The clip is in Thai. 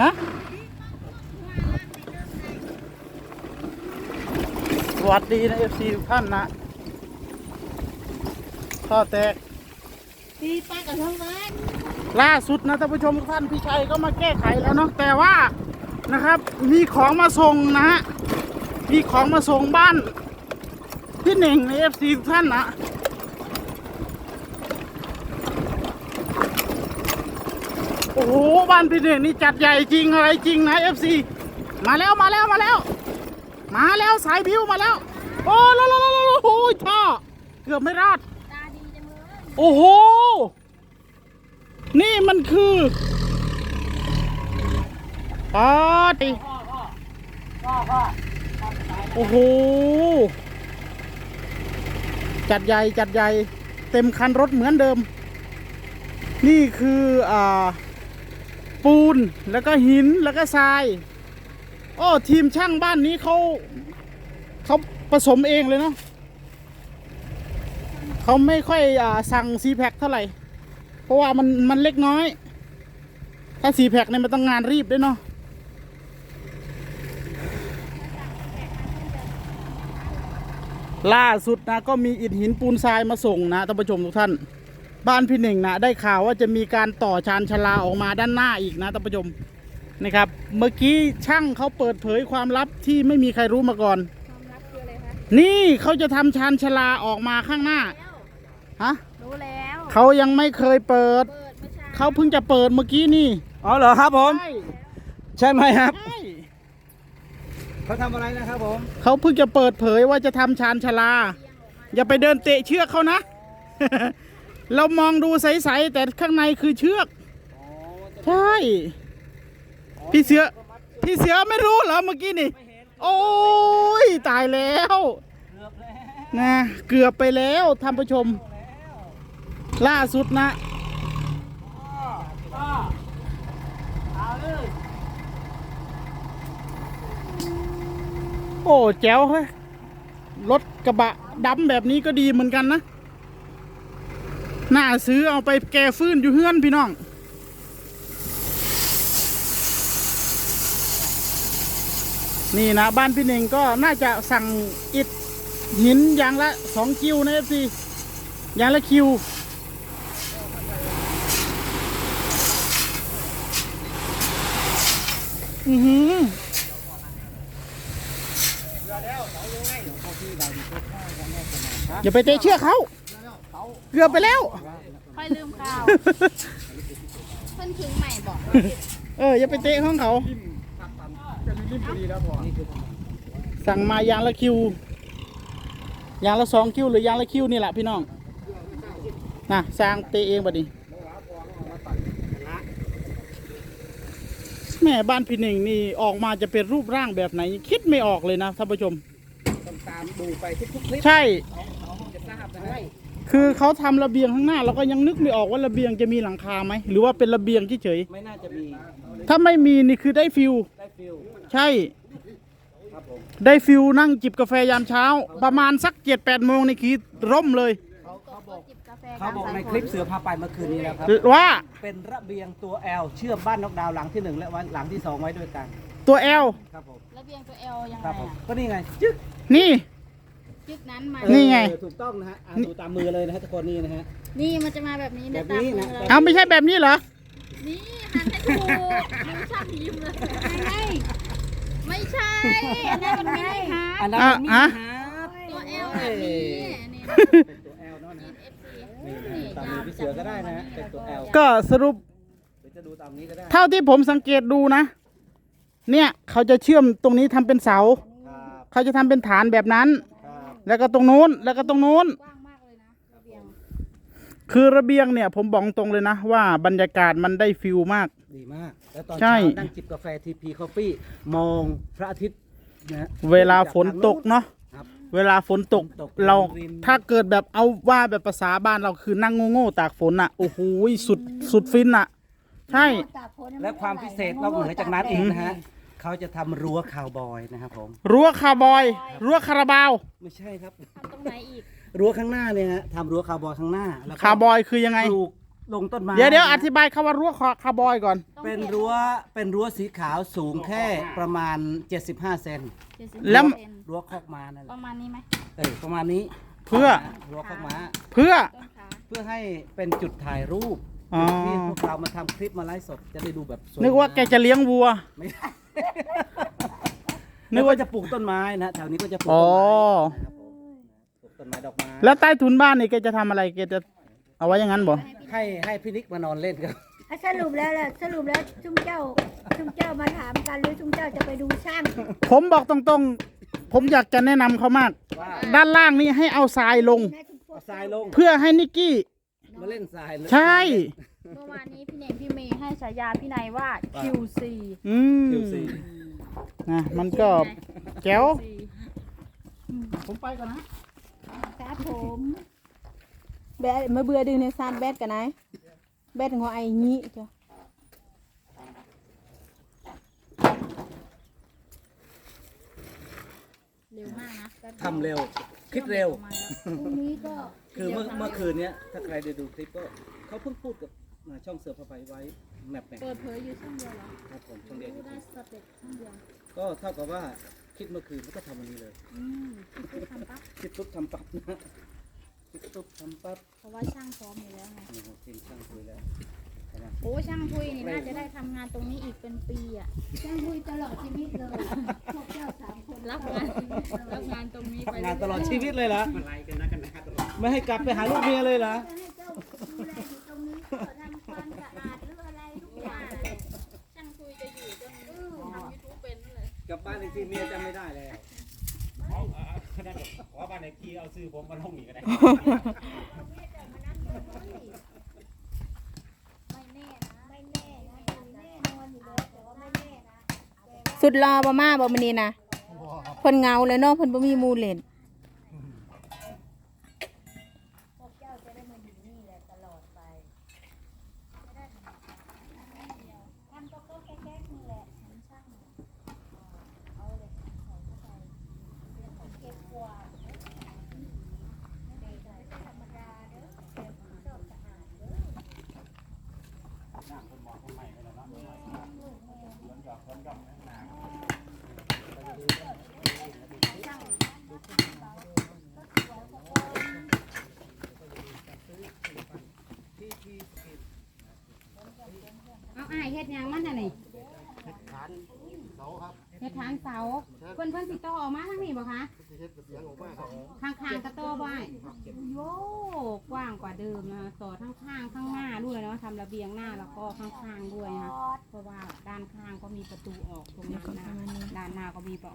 ฮะสวัสดีนะเอฟซีทุกท่านนะข้อแตกตีปลากับท้องบ้านล่าสุดนะท่านผู้ชมทุกท่านพี่ชัยก็มาแก้ไขแล้วเนาะแต่ว่านะครับ มีของมาส่งนะฮะมีของมาส่งบ้าน พี่หนึ่งในเอฟซีทุกท่านนะ อ้โหบ้านพี่หนึ่งนี่จัดใหญ่จริงอะไรจริงนะเอฟซีมาแล้วมาแล้วมาแล้ว มาแล้วสายพิวมาแล้ว โอ้โลโลโลโลโอ้ยท่อเกือบไม่รอดตาดีจังเลยโอ้โห นี่มันคือปาติโอ้โห จัดใหญ่จัดใหญ่ เต็มคันรถเหมือนเดิม นี่คืออ่า ปูนแล้วก็หินแล้วก็ทรายโอ้ทีมช่างบ้านนี้เขาเขาผสมเองเลยเนาะเขาไม่ค่อยอ่าสั่งซีแพคเท่าไหร่ เพราะว่ามันมันเล็กน้อย ถ้าซีแพคเนี่ยมันต้องงานรีบด้วยเนาะล่าสุดนะก็มีอิฐหินปูนทรายมาส่งนะท่านผู้ชมทุกท่าน บ้านพี่หนึ่งนะได้ข่าวว่าจะมีการต่อชานชาลาออกมาด้านหน้าอีกนะท่านผู้ชมนะครับ เมื่อกี้ช่างเขาเปิดเผยความลับที่ไม่มีใครรู้มาก่อน ความลับคืออะไรคะนี่เขาจะทำชานชาลาออกมาข้างหน้าแล้วฮะรู้แล้วเขายังไม่เคยเปิด เปิดเมื่อเช้าเขาเพิ่งจะเปิดเมื่อกี้นี่อ๋อเหรอครับผม ใช่ใช่ไหมครับใช่เขาทำอะไรนะครับผมเขาเพิ่งจะเปิดเผยว่าจะทำชานชาลา อย่าไปเดินเตะเชือกเขานะ เรามองดูใสๆแต่ข้างในคือเชือก ใช่ พี่เสือ พี่เสือไม่รู้เหรอเมื่อกี้นี่ โอ้ยตายแล้วนะเกือบไปแล้วท่านผู้ชม ล่าสุดนะโอ้แจ๋วเฮ้ยรถกระบะดำแบบนี้ก็ดีเหมือนกันนะ หน่าซื้อเอาไปแก่ฟื้นอยู่เฮือนพี่น้อง นี่นะบ้านพี่เน่งก็น่าจะสั่งอิฐหินอย่างละสองคิวนะเอฟซีอย่างละคิว อือหืออย่าไปเตะเชือกเขา เกือบไปแล้ว ค่อยลืมข่าวเพิ่นถึงใหม่บอกเอออย่าไปเตะของเขาสั่งมายางละคิว ยางละสองคิวหรือยางละคิวนี่แหละพี่น้องนะสร้างเตะเองบัดนี้แม่บ้านพี่หนึ่งนี่ออกมาจะเป็นรูปร่างแบบไหน คิดไม่ออกเลยนะท่านผู้ชมต้องตามดูไปทุกๆคลิปใช่จะทราบนะฮะ คือเขาทำระเบียงข้างหน้าเราก็ยังนึกไม่ออกว่าระเบียงจะมีหลังคาไหมหรือว่าเป็นระเบียงเฉยไม่น่าจะมีๆถ้าไม่มีนี่คือได้ฟิลได้ฟิลใช่ ครับผมได้ฟิลนั่งจิบกาแฟยามเช้า ประมาณสักเจ็ดแปดโมงนี่คือร่มเลยเขาเขาบอกจิบกาแฟเขาบอกในคลิปเสือพาไปเมื่อคืนนี้แล้วครับ ว่าเป็นระเบียงตัว L เชื่อมบ้านนกดาวหลังที่หนึ่งและวันหลังที่สองไว้ด้วยกันตัวแอลครับผมระเบียงตัวเอลยังคไงรับผมอะก็นี่ไงจึ๊กนี่ จึกนั้นมานี่ไง เออถูกต้องนะฮะอะดูตามมือเลยนะฮะทุกคนนี่นะฮะ นี่มันจะมาแบบนี้นะแบบตามนี้มืนะ อเราเอาไม่ใช่แบบนี้เหรอ นี่หันให้ถูกมือช่างยิ้มเลยไม่ไม่ใช่อันนั้นมันไม่ฮะอันนั้นอะมีอะ ฮาร์ดตัวเอลแบบนี้นี่นะเป็นตัว L เนาะนะเอฟซีนี่นะฮะตามมือพี่เสือก็ได้นะฮะเป็นตัว L ก็สรุปหรือจะดูตามนี้ก็ได้เท่าที่ผมสังเกตดูนะ เนี่ยเขาจะเชื่อมตรงนี้ทำเป็นเสาครับเขาจะทำเป็นฐานแบบนั้นครับ แล้วก็ตรงนู้นแล้วก็ตรงนู้น กว้างมากเลยนะระเบียงคือระเบียงเนี่ย ผมบอกตรงเลยนะ ว่าบรรยากาศมันได้ฟิลมาก ดีมาก แล้วตอนใช่ เช้านั่งจิบกาแฟทีพีคอฟฟี่มองพระอาทิตย์นะฮะ เวลาฝนตกเนาะครับเวลาฝนตกฝนตกเราริม ถ้าเกิดแบบเอาว่าแบบภาษาบ้านเราคือนั่งโง่ๆตากฝนอะโอ้โหสุดสุดฟินอะ ใช่ และความพิเศษนอกเหนือจากนั้นอีกนะฮะ เขาจะทำรั้วคาวบอยนะครับผม รั้วคาร์บอย รั้วคาราบาว ไม่ใช่ครับ ทำตรงไหนอีก รั้วข้างหน้าเนี่ยฮะทำรั้วคาวบอยข้างหน้า แล้วก็คาร์บอยคือยังไง ปลูกลงต้นไม้เดี๋ยวเดี๋ยวอธิบายคำว่ารั้วคอคาร์บอยก่อนเป็นรั้วเป็นรั้วสีขาวสูงแค่ประมาณ 75 เซนแล้วรั้วคอกม้านั่นแหปละระมาณนี้ไหมเออประมาณนี้เพื่อ รั้วคอกม้า เพื่อ ต้นขาเพื่อให้เป็นจุดถ่ายรูป อ๋อ ที่พวกเรามาทำคลิปมาไลฟ์สดจะได้ดูแบบสวยนึกว่าแกจะเลี้ยงวัว ไม่ได้นึนึกกว่าว่าจะปลูกต้นไม้นะแถวนี้ก็จะปลูกอ๋อต้นไม้นะครับผมปลูกต้นไม้ดอกไม้แล้วใต้ถุนบ้านนี่แกจะทำอะไรแกจะเอาไว้อย่างนั้นบ่ให้ให้พี่นิกมานอนเล่นครับอะสรุปแล้วแหละสรุปแล้วจุ้มเจ้าจุ้มเจ้ามาถามกันหรือจุ้มเจ้าจะไปดูช่างผมบอกตรงๆ ผมอยากจะแนะนำเขามาก ว่าด้านล่างนี่ให้เอาทรายลงให้ทุกพวเอากทรายลงเพื่อให้นิกกี้ มาเล่นทรายเลยใช่ เมื่อวานนี้พี่เน่งพี่เมย์ให้ฉายาพี่นายว่า QC อืมคิวซีนะมันก็แก้ว QC ผมไปก่อนนะครับผมแบดมาเบื่อดึงในซานแบดกันไหนแบดงอไอ้นี้จ้ะ ร็วมากนะแป๊บดียวทำเร็ว คิดเร็วประมาณแล้วพรุ่งนี้ก็คือเมื่อเมื่อคืนเนี้ยถ้าใครได้ดูคลิปก็เขาเพิ่งพูดกับอ่าช่องเสือพระไฟไว้แมปแมปเปิดเผยอยู่ช่องเดียวเหรอครับผมช่องเดียวรู้ได้สเต็ปช่องเดียวก็เท่ากับว่าคิดเมื่อคืนก็ทำวันนี้เลย อืมพี่พูดทำปั๊บคิดปุ๊บทำปั๊บนะคิดปุ๊บทำปั๊บเพราะว่าช่างพร้อมอยู่แล้วไงนี่ครับทีมช่างคุยแล้วใช่ไหมโอ้ช่างทุยนี่น่าจะได้ทำงานตรงนี้อีกเป็นปีอะช่างคุยตลอดชีวิตเลย รับงานตรงนี้ไปทำงานตลอดชีวิตเลยเหรอไม่ให้กลับไปหาลูกเมียเลยเหรอให้เจ้าดูแลอยู่ตรงนี้ก็ทำความสะอาดหรืออะไรทุกอย่างเลยช่างทุยจะอยู่จนทำยูทูบเป็นนั่นเลยกลับบ้านอีกทีเมียจำไม่ได้แล้วขอบ้านไหนทีเอาซื้อผมมาลงนี่ก็ได้ไม่แน่นะไม่แน่นะดูแน่นอนอยู่แล้วแต่ว่าไม่แน่นะสุดรอบ่มาบ่มื้อนี้นะ เพิ่นเงาเลยเนาะเพิ่นบ่มีหมู่เล่น พวกเจ้าจะได้มาอยู่นี่แหละตลอดไปทำก็ก็แก๊กๆนี่แหละทำช่างเอาเลยใส่เข้าไปเก็บกวาดเด็กไม่ใช่ธรรมดาเด้อเก็บชอบสะอาดเด้อ เอาอ้ายเฮ็ดหยังมันน่ะนี่เฮ็ดฐานเสาครับเฮ็ดฐานเสาเพิ่นเพิ่นสิต่อออกมาทางนี้บ่คะข้างๆกระโตอบ่อ้ายโยกว้างกว่าเดิมนะต่อทั้งข้างข้างหน้าด้วยเนาะทำระเบียงหน้าแล้วก็ข้างๆด้วยนะเพราะว่าด้านข้างก็มีประตูออกตรงนั้นนะด้านหน้าก็มีประ